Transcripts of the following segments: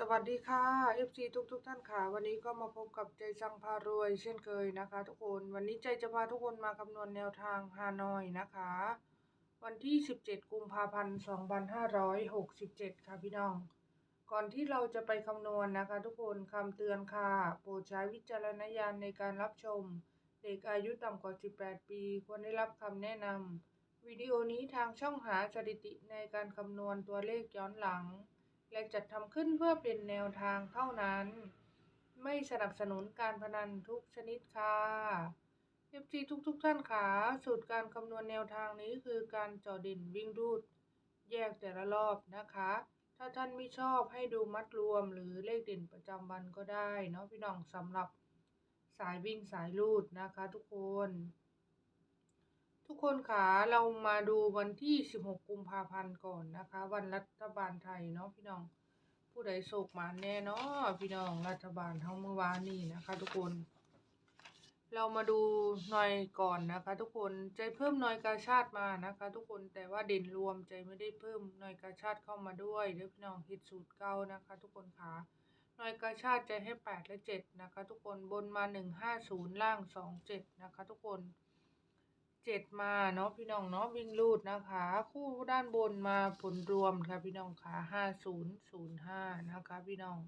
สวัสดีค่ะ FC ทุกทุกท่านค่ะ วันนี้ก็มาพบกับใจจังพารวย เช่นเคยนะคะ ทุกคนวันนี้ใจจะพาทุกคนมาคำนวณแนวทางฮานอยนะคะ วันที่ 17 กุมภาพันธ์2567 ค่ะพี่น้อง ก่อนที่เราจะไปคำนวณนะคะ ทุกคนคำเตือนค่ะ โปรดใช้วิจารณญาณในการรับชม เด็กอายุต่ำกว่า 18 ปี ควรได้รับคำแนะนำวิดีโอนี้ทางช่องหาสถิติในการคำนวณตัวเลขย้อนหลัง และจัดทำขึ้นเพื่อเป็นแนวทางเท่านั้น ไม่สนับสนุนการพนันทุกชนิดค่ะ FG ทุกทุกๆท่านค่ะสูตรการคำนวณแนวทางนี้คือการเจอเด่นวิ่งรูด แยกแต่ละรอบนะคะ ถ้าท่านไม่ชอบให้ดูมัดรวมหรือเลขเด่นประจำวันก็ได้เนาะพี่น้องสำหรับสายวิ่งสายรูดนะคะทุกคน ทุกคนค่ะเรามาดูวันที่ 16 กุมภาพันธ์ก่อนนะคะ วันรัฐบาลไทยเนาะพี่น้อง ผู้ใดโศกหมาแน่เนาะพี่น้องรัฐบาลทั้งเมื่อวานนี้นะคะ ทุกคน เรามาดูหน่อยก่อนนะคะ ทุกคนใจเพิ่มหน่อยกาชาติมานะคะ ทุกคนแต่ว่าเด่นรวมใจไม่ได้เพิ่มหน่อยกาชาติเข้ามาด้วยเดี๋ยวพี่น้องฮิตสูตรเก้านะคะ ทุกคนค่ะหน่อยกาชาติใจให้แปดและเจ็ดนะคะ ทุกคนบนมาหนึ่งห้าศูนย์ล่างสองเจ็ดนะคะ ทุกคน เจ็ดมาเนาะพี่น้องเนาะวิ่งลูดนะคะ คู่ด้านบนมาผลรวมค่ะพี่น้องค่ะห้าศูนย์ศูนย์ห้านะคะพี่น้อง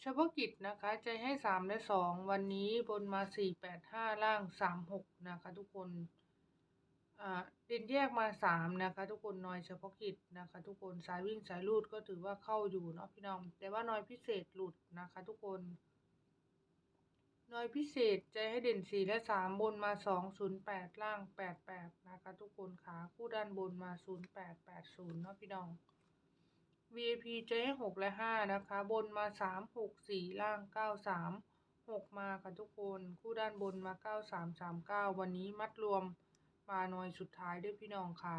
เฉพาะกิจนะคะใจให้สามและสองวันนี้บนมาสี่แปดห้าล่างสามหกนะคะ ทุกคนอ่าเด่นแยกมาสามนะคะ ทุกคนน้อยเฉพาะกิจนะคะ ทุกคนสายวิ่งสายลูดก็ถือว่าเข้าอยู่เนาะพี่น้อง แต่ว่าน้อยพิเศษหลุดนะคะ ทุกคน น่วยพิเศษใจให้เด่นสี่และสามบนมาสองศูนย์แปดล่างแปดแปดนะคะทุกคนขาคู่ด้านบนมาศูนย์แปดแปดศูนย์เนาะพี่น้อง VIP ใจให้หกและห้านะคะ บนมาสามหกสี่ล่างเก้าสามหกมาค่ะทุกคนคู่ด้านบนมาเก้าสามสามเก้าวันนี้มัดรวมมาหน่วยสุดท้ายด้วยพี่น้องค่ะ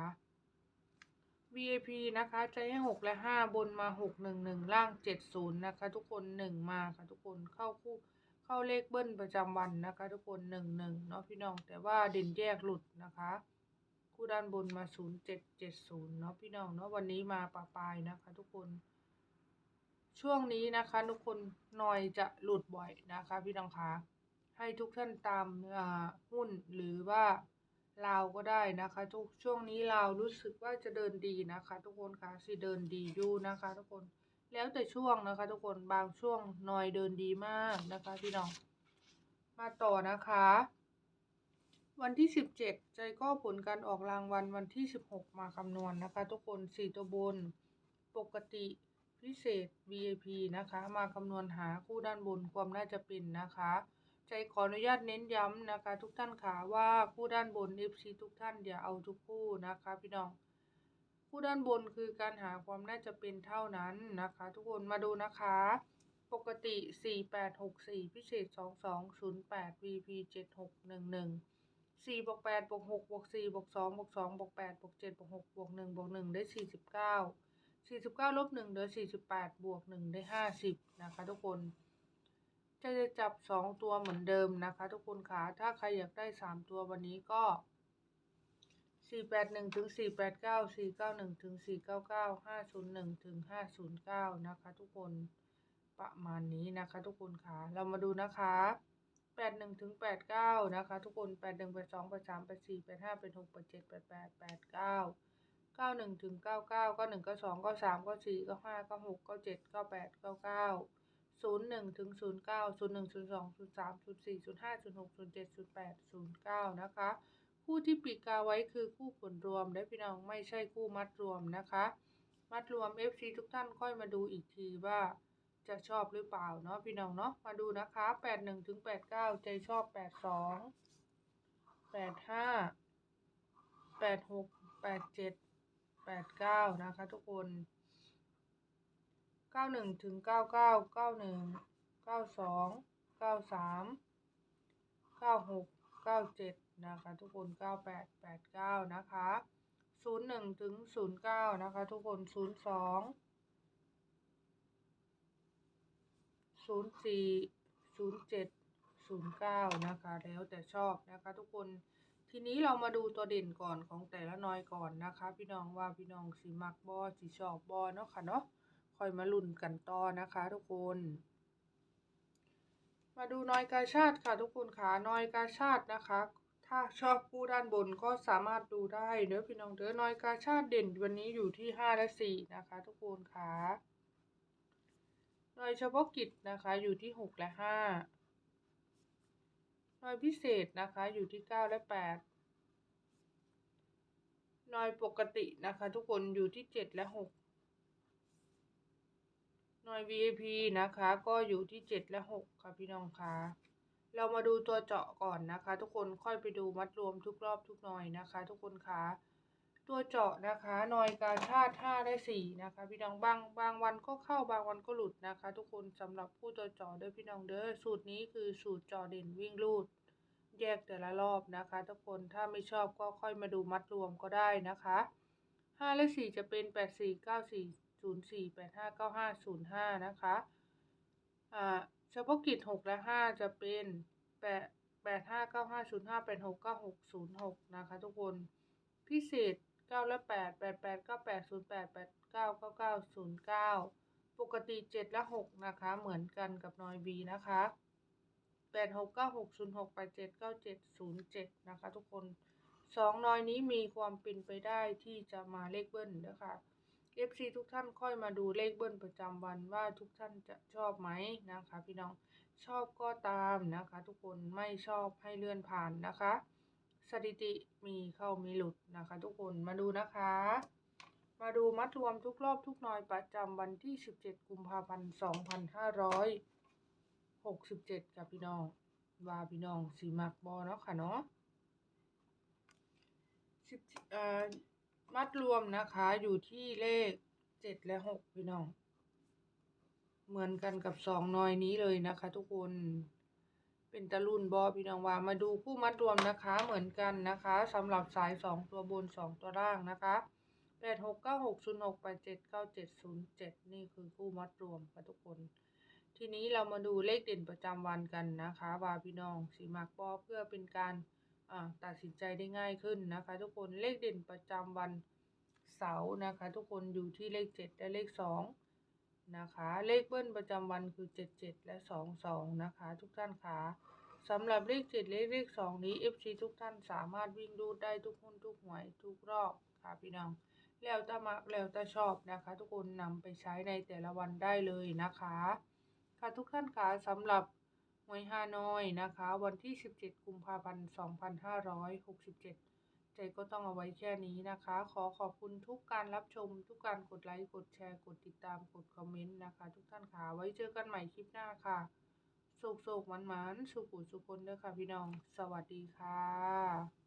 VIP นะคะใจให้หกและห้าบนมาหกหนึ่งหนึ่งล่างเจ็ดศูนย์นะคะ ทุกคนหนึ่งมาค่ะทุกคนเข้าคู่ เข้าเลขเบิ้ลประจำวันนะคะ ทุกคนหนึ่งหนึ่งเนาะพี่น้อง แต่ว่าเด่นแยกหลุดนะคะ คู่ด้านบนมาศูนย์เจ็ดเจ็ดศูนย์เนาะพี่น้องเนาะวันนี้มาปลาปลายนะคะ ทุกคน ช่วงนี้นะคะทุกคนหน่อยจะหลุดบ่อยนะคะ พี่น้องคะให้ทุกท่านตามอ่าหุ้นหรือว่าลาวก็ได้นะคะ ทุกช่วงนี้ลาวรู้สึกว่าจะเดินดีนะคะ ทุกคนคะสิเดินดีอยู่นะคะ ทุกคน แล้วแต่ช่วงนะคะ ทุกคนบางช่วงนอยเดินดีมากนะคะ พี่น้อง มาต่อนะคะ วันที่17ใจก็ผลการออกรางวัลวันที่16มาคำนวณนะคะ ทุกคน4ตัวบน ปกติพิเศษ VIP นะคะ มาคำนวณหาคู่ด้านบนความน่าจะเป็นนะคะใจขออนุญาตเน้นย้ำนะคะ ทุกท่านค่ะว่าคู่ด้านบน FC ทุกท่านอย่าเอาทุกคู่นะคะ พี่น้อง คู่ด้านบนคือการหาความน่าจะเป็นเท่านั้นนะคะ ทุกคนมาดูนะคะ ปกติ 4864 พิเศษ 2208 VP 7611 4บวก8บวก6บวก4บวก2บวก2บวก8บวก7บวก6บวก1บวก1ได้ 49 49ลบ1เหลือ48 บวก 1 ได้ 50 นะคะ ทุกคน จะจะจับ 2 ตัวเหมือนเดิมนะคะ ทุกคนค่ะถ้าใครอยากได้ 3 ตัววันนี้ก็ 481ถึง489 491ถึง499 501ถึง509นะคะ ทุกคนประมาณนี้นะคะ ทุกคนค่ะ เรามาดูนะคะ81ถึง89นะคะ ทุกคน81 82 83 84 85 86 87 88 89 91ถึง99 91 92 93 94 95 96 97 98 99 01ถึง09 01 02 03 04 05 06 07 08 09นะคะ คู่ที่ปีกาไว้คือคู่ผลรวมและพี่น้องไม่ใช่คู่มัดรวมนะคะ มัดรวม FC ทุกท่านค่อยมาดูอีกทีว่าจะชอบหรือเปล่าเนาะพี่น้องเนาะมาดูนะคะ 81ถึง89 ใจชอบ 82 85 86 87 89 นะคะทุกคน 91ถึง99 91 92 93 96 97 นะคะ ทุกคน 98 89 นะคะ 01 ถึง 09 นะคะ ทุกคน 02 04 07 09 นะคะ แล้วแต่ชอบนะคะ ทุกคนทีนี้เรามาดูตัวเด่นก่อนของแต่ละน้อยก่อนนะคะ พี่น้องว่าพี่น้องสีมักบอสีชอบบอเนาะค่ะเนาะคอยมาลุ้นกันต่อนะคะ ทุกคน มาดูนอยกาชาติค่ะทุกคนค่ะนอยกาชาตินะคะ ถ้าชอบผู้ด้านบนก็สามารถดูได้เด้อพี่น้องเด้อนอยกาชาติเด่นวันนี้อยู่ที่ห้าและสี่นะคะ ทุกคนค่ะนอยเฉพาะกิจนะคะอยู่ที่หกและห้านอยพิเศษนะคะอยู่ที่เก้าและแปดนอยปกตินะคะ ทุกคนอยู่ที่เจ็ดและหก หน่อย VIP นะคะ ก็อยู่ที่เจ็ดและหกค่ะพี่น้องคะเรามาดูตัวเจาะก่อนนะคะ ทุกคนค่อยไปดูมัดรวมทุกรอบทุกหน่อยนะคะ ทุกคนคะตัวเจาะนะคะหน่อยกาชาติห้าได้สี่นะคะ พี่น้องบางบางวันก็เข้าบางวันก็หลุดนะคะ ทุกคนสำหรับผู้ตัวเจาะเด้อพี่น้องเด้อสูตรนี้คือสูตรเจาะเด่นวิ่งรูด แยกแต่ละรอบนะคะ ทุกคนถ้าไม่ชอบก็ค่อยมาดูมัดรวมก็ได้นะคะห้าและสี่จะเป็นแปดสี่เก้าสี่ ศูนย์สี่แปดห้าเก้าห้าศูนย์ห้านะคะอ่าเฉพาะกิจหกและห้าจะเป็นแปดแปดห้าเก้าห้าศูนย์ห้าแปดหกเก้าหกศูนย์หกนะคะทุกคนพิเศษเก้าและแปดแปดแปดเก้าแปดศูนย์แปดแปดเก้าเก้าเก้าศูนย์เก้าปกติเจ็ดและหกนะคะเหมือนกันกับนอยบีนะคะแปดหกเก้าหกศูนย์หกแปดเจ็ดเก้าเจ็ดศูนย์เจ็ดนะคะทุกคนสองนอยนี้มีความเป็นไปได้ที่จะมาเลขเบิ้ลนะคะ FC ทุกท่านค่อยมาดูเลขเบิ้ลประจำวันว่าทุกท่านจะชอบไหมนะคะ พี่น้องชอบก็ตามนะคะ ทุกคนไม่ชอบให้เลื่อนผ่านนะคะ สถิติมีเข้ามีหลุดนะคะ ทุกคนมาดูนะคะ มาดูมัดรวมทุกรอบทุกนอยประจำวันที่ 17 กุมภาพันธ์ 2567กับพี่น้องว่าพี่น้องสีมักบอเนาะค่ะเนาะสิบเอ่อ มัดรวมนะคะอยู่ที่เลขเจ็ดและหกพี่น้อง เหมือนกันกับสองนอยนี้เลยนะคะ ทุกคนเป็นตะลุนบอพี่น้องว่ามาดูคู่มัดรวมนะคะ เหมือนกันนะคะสำหรับสายสองตัวบนสองตัวล่างนะคะแปดหกเก้าหกศูนย์หกแปดเจ็ดเก้าเจ็ดศูนย์เจ็ดนี่คือคู่มัดรวมค่ะทุกคน ทีนี้เรามาดูเลขเด่นประจำวันกันนะคะ ว่าพี่น้องสีมักบอเพื่อเป็นการ ตัดสินใจได้ง่ายขึ้นนะคะ ทุกคนเลขเด่นประจำวันเสาร์นะคะ ทุกคนอยู่ที่เลขเจ็ดและเลขสองนะคะ เลขเบิ้ลประจำวันคือเจ็ดเจ็ดและสองสองนะคะ ทุกท่านคะสำหรับเลขเจ็ดเลขเลขสองนี้ FC ทุกท่านสามารถวิ่งรูดได้ทุกหุ้นทุกหวยทุกรอบค่ะพี่น้องแล้วแต่มักแล้วแต่ชอบนะคะ ทุกคนนำไปใช้ในแต่ละวันได้เลยนะคะ ค่ะทุกท่านคะสำหรับ หวยฮานอยนะคะ วันที่ 17 กุมภาพันธ์ 2567 ใจก็ต้องเอาไว้แค่นี้นะคะ ขอขอบคุณทุกการรับชม ทุกการกดไลค์ กดแชร์ กดติดตาม กดคอมเมนต์นะคะ ทุกท่านค่ะ ไว้เจอกันใหม่คลิปหน้าค่ะโศกโศกมันมันๆสุขุสุคนเด้อค่ะพี่น้อง สวัสดีค่ะ